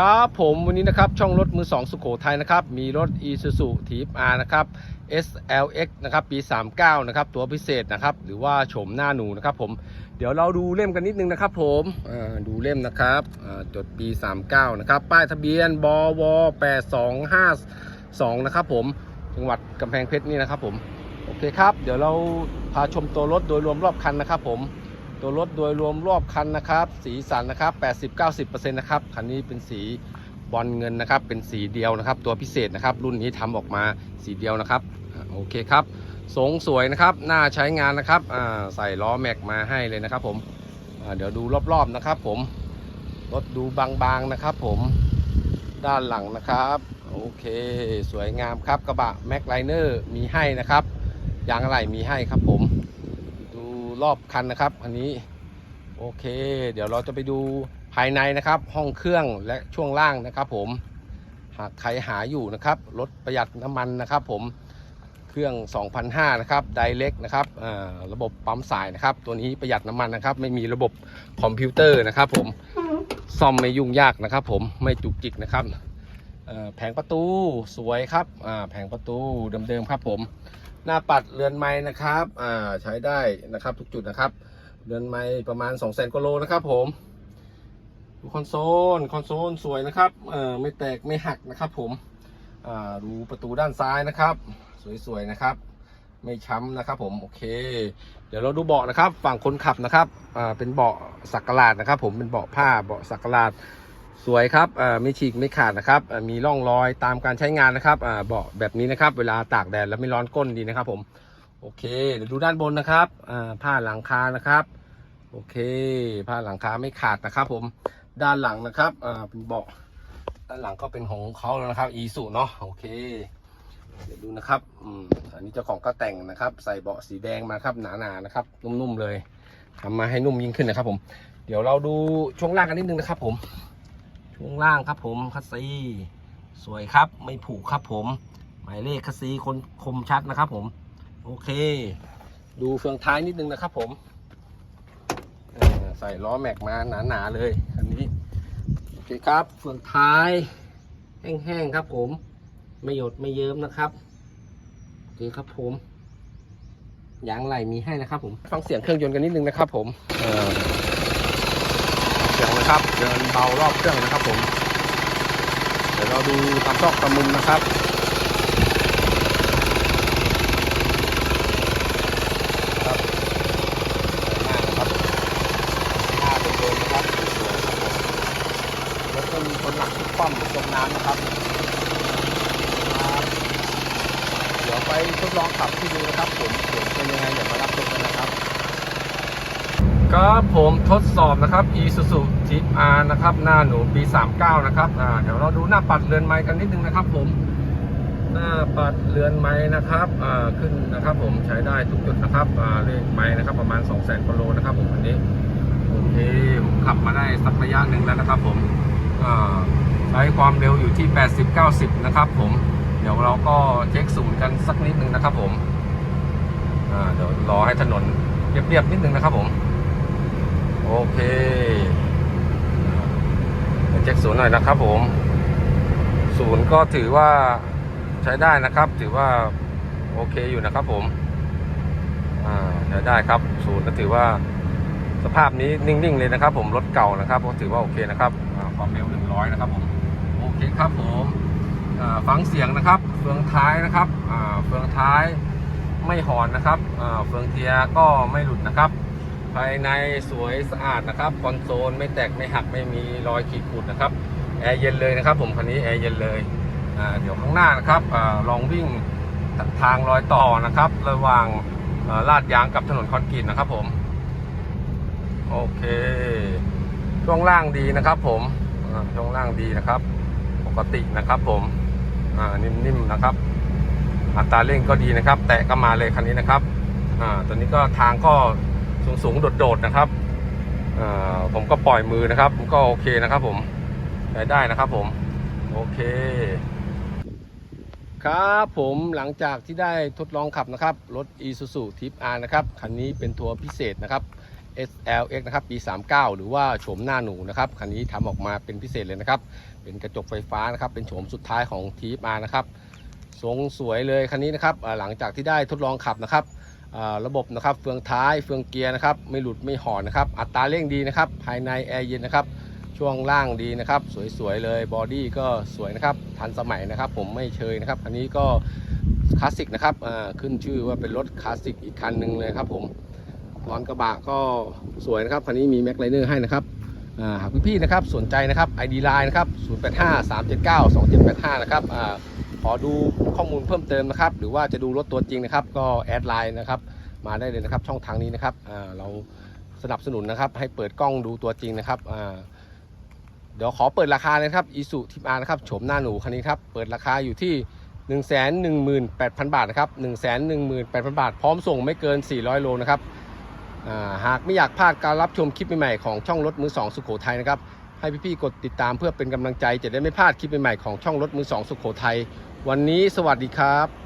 ครับผมวันนี้นะครับช่องรถมือ 2 สุโขทัยนะครับมีรถ e s u z u t i p R นะครับ SLX นะครับปี 39 นะครับตัวพิเศษนะครับหรือว่าโฉมหน้าหนูนะครับผมเดี๋ยวเราดูเล่มกันนิดนึงนะครับผมดูเล่มนะครับจดปี 39 นะครับป้ายทะเบียนบว 8252 นะครับผมจังหวัดกำแพงเพชรนี่นะครับผมโอเคครับ เดี๋ยวเราพาชมตัวรถโดยรวมรอบคันนะครับผม ตัวรถโดยรวมรอบคันนะครับ สีสันนะครับ 80-90%นะครับคันนี้เป็นสีบอลเงินนะครับ เป็นสีเดียวนะครับ ตัวพิเศษนะครับ รุ่นนี้ทำออกมาสีเดียวนะครับโอเคครับทรงสวยนะครับน้าใช้งานนะครับใส่ล้อแม็กมาให้เลยนะครับ ผมเดี๋ยวดูรอบๆนะครับ ผมรถดูบางๆนะครับ ผมด้านหลังนะครับโอเคสวยงามครับกระบะแม็กไลเนอร์มีให้นะครับยางอะไหล่มีให้ครับผม รอบคันนะครับ อันนี้โอเค เดี๋ยวเราจะไปดูภายในนะครับ ห้องเครื่องและช่วงล่างนะครับ ผมหากใครหาอยู่นะครับรถประหยัดน้ำมันนะครับ ผมเครื่อง2,500นะครับไดเล็กนะครับระบบปั๊มสายนะครับ ตัวนี้ประหยัดน้ำมันนะครับ ไม่มีระบบคอมพิวเตอร์นะครับ ผมซ่อมไม่ยุ่งยากนะครับ ผมไม่จุกจิกนะครับแผงประตูสวยครับแผงประตูเดิมๆครับ ผม หน้าปัดเรือนไม้นะครับอ่าใช้ได้นะครับทุกจุดนะครับ เรือนไม้ประมาณ2 0 0 0 0 0กว่าโลนะครับผมดูคอนโซลคอนโซลสวยนะครับเอ่อไม่แตกไม่หักนะครับ ผมอ่าดูประตูด้านซ้ายนะครับ สวยๆนะครับ ไม่ช้ำนะครับ ผมโอเค เดี๋ยวเราดูเบาะนะครับ ฝั่งคนขับนะครับอ่าเป็นเบาะสักหลาดนะครับ ผมเป็นเบาะผ้าเบาะสักหลาด สวยครับอ่าไม่ฉีกไม่ขาดนะครับอ่ามีร่องรอยตามการใช้งานนะครับอ่าเบาะแบบนี้นะครับ เวลาตากแดดแล้วไม่ร้อนก้นดีนะครับ ผมโอเคเดี๋ยวดูด้านบนนะครับอ่าผ้าหลังคานะครับโอเค ผ้าหลังคาไม่ขาดนะครับ ผมด้านหลังนะครับอ่าเป็นเบาะด้านหลังก็เป็นของเขาแล้วนะครับ อีสุเนาะโอเค เดี๋ยวดูนะครับอืมอันนี้เจ้าของก็แต่งนะครับ ใส่เบาะสีแดงมาครับหนาๆนะครับ นุ่มๆเลยทำมาให้นุ่มยิ่งขึ้นนะครับ ผม เดี๋ยวเราดูช่วงล่างกันนิดนึงนะครับ ผม ช่วงล่างครับผมคัสซีสวยครับไม่ผูกครับผม หมายเลขคัสซีคนคมชัดนะครับผม โอเค ดูเฟืองท้ายนิดนึงนะครับผมใส่ล้อแม็กมาหนาๆเลยคันนี้โอเคครับเฟืองท้าย แห้งๆครับผม ไม่หยดไม่เยิ้มนะครับโอเคครับผมยางไหลมีให้นะครับผม ฟังเสียงเครื่องยนต์กันนิดนึงนะครับผม เสียงนะครับ เดินเบารอบเครื่องนะครับผม เดี๋ยวเราดูตามซอกตามมุมนะครับคน้าครับหน้าโดนๆนะครับสวยครับผมแล้วก็มีคนหลักป้อมจมน้ำนะครับครับ เดี๋ยวไปทดลองขับที่ดูนะครับผมผลเป็นยังไงเดี๋ยวมารับชมกันนะครับ ครับผมทดสอบนะครับ Isuzu Type R นะครับ หน้าหนูปี 39 นะครับอ่าเดี๋ยวเราดูหน้าปัดเรือนไม้กันนิดนึงนะครับ ผม หน้าปัดเรือนไม้นะครับอ่าขึ้นนะครับ ผมใช้ได้ทุกจุดนะครับอ่าเลขไม้นะครับประมาณ 2 0 0 0 0 0กิโลนะครับผมอันนี้โอเคผมขับมาได้สักระยะหนึ่งแล้วนะครับ ผมอ่าใช้ความเร็วอยู่ที่ 80-90 นะครับ ผมเดี๋ยวเราก็เช็คสูนกันสักนิดนึงนะครับ ผมอ่าเดี๋ยวรอให้ถนนเรียบๆนิดนึงนะครับผม โอเคเดี๋ยวเช็คศูนย์หน่อยนะครับผม ศูนย์ก็ถือว่าใช้ได้นะครับ ถือว่าโอเคอยู่นะครับผมอ่าใช้ได้ครับ ศูนย์ก็ถือว่าสภาพนี้นิ่งๆเลยนะครับ ผมรถเก่านะครับก็ถือว่าโอเคนะครับความเร็ว100นะครับผมโอเคครับผมอ่าฟังเสียงนะครับ เฟืองท้ายนะครับอ่าเฟืองท้ายไม่หอนนะครับอ่าเฟืองเทียร์ก็ไม่หลุดนะครับ ภายในสวยสะอาดนะครับคอนโซลไม่แตกไม่หักไม่มีรอยขีดข่ดนะครับแอร์เย็นเลยนะครับ ผมคันนี้แอร์เย็นเลยเดี๋ยวข้างหน้านะครับอลองวิ่งทางรอยต่อนะครับ ระหว่างลาดยางกับถนนคอนกรีตนะครับ ผมโอเคช่วงล่างดีนะครับ ผมช่วงล่างดีนะครับ ปกตินะครับ ผมนิ่มๆนะครับอัตราเร่งก็ดีนะครับ แตะก็มาเลยคันนี้นะครับอตัวนี้ก็ทางก็ สูงสูงๆ โดดๆ นะครับผมก็ปล่อยมือนะครับผมก็โอเคนะครับผมใช้ได้นะครับผม โอเค ครับผมหลังจากที่ได้ทดลองขับนะครับ รถ Isuzu Type R นะครับ คันนี้เป็นตัวพิเศษนะครับ SLX นะครับปี 39 หรือว่าโฉมหน้าหนูนะครับ คันนี้ทำออกมาเป็นพิเศษเลยนะครับ เป็นกระจกไฟฟ้านะครับ เป็นโฉมสุดท้ายของ TFR นะครับ ทรงสวยเลยคันนี้นะครับ หลังจากที่ได้ทดลองขับนะครับ ระบบนะครับเฟืองท้ายเฟืองเกียร์นะครับไม่หลุดไม่ห่อนนะครับอัตราเร่งดีนะครับภายในแอร์เย็นนะครับช่วงล่างดีนะครับสวยๆเลยบอดี้ก็สวยนะครับทันสมัยนะครับ ผมไม่เชยนะครับอันนี้ก็คลาสสิกนะครับขึ้นชื่อว่าเป็นรถคลาสสิกอีกคันหนึ่งเลยครับผมตอนกระบะก็สวยนะครับคันนี้มีแม็กไลเนอร์ให้นะครับหากพี่ๆนะครับสนใจนะครับ ID Line นะครับ 085 379 2785 นะครับ ขอดูข้อมูลเพิ่มเติมนะครับ หรือว่าจะดูรถตัวจริงนะครับ ก็แอดไลน์นะครับ มาได้เลยนะครับ ช่องทางนี้นะครับเราสนับสนุนนะครับ ให้เปิดกล้องดูตัวจริงนะครับเดี๋ยวขอเปิดราคาเลยครับอีสุทิมอาร์นะครับโฉมหน้าหนูคันนี้ครับ เปิดราคาอยู่ที่1 1 8 0 0 0 บาทนะครับ1 1 8 0 0 0 บาท พร้อมส่งไม่เกิน 400 โลนะครับหากไม่อยากพลาดการรับชมคลิปใหม่ๆของช่องรถมือ2สุโขทัยนะครับให้พี่ๆกดติดตามเพื่อเป็นกำลังใจจะได้ไม่พลาดคลิปใหม่ๆของช่องรถมือ2สุโขทัย วันนี้สวัสดีครับ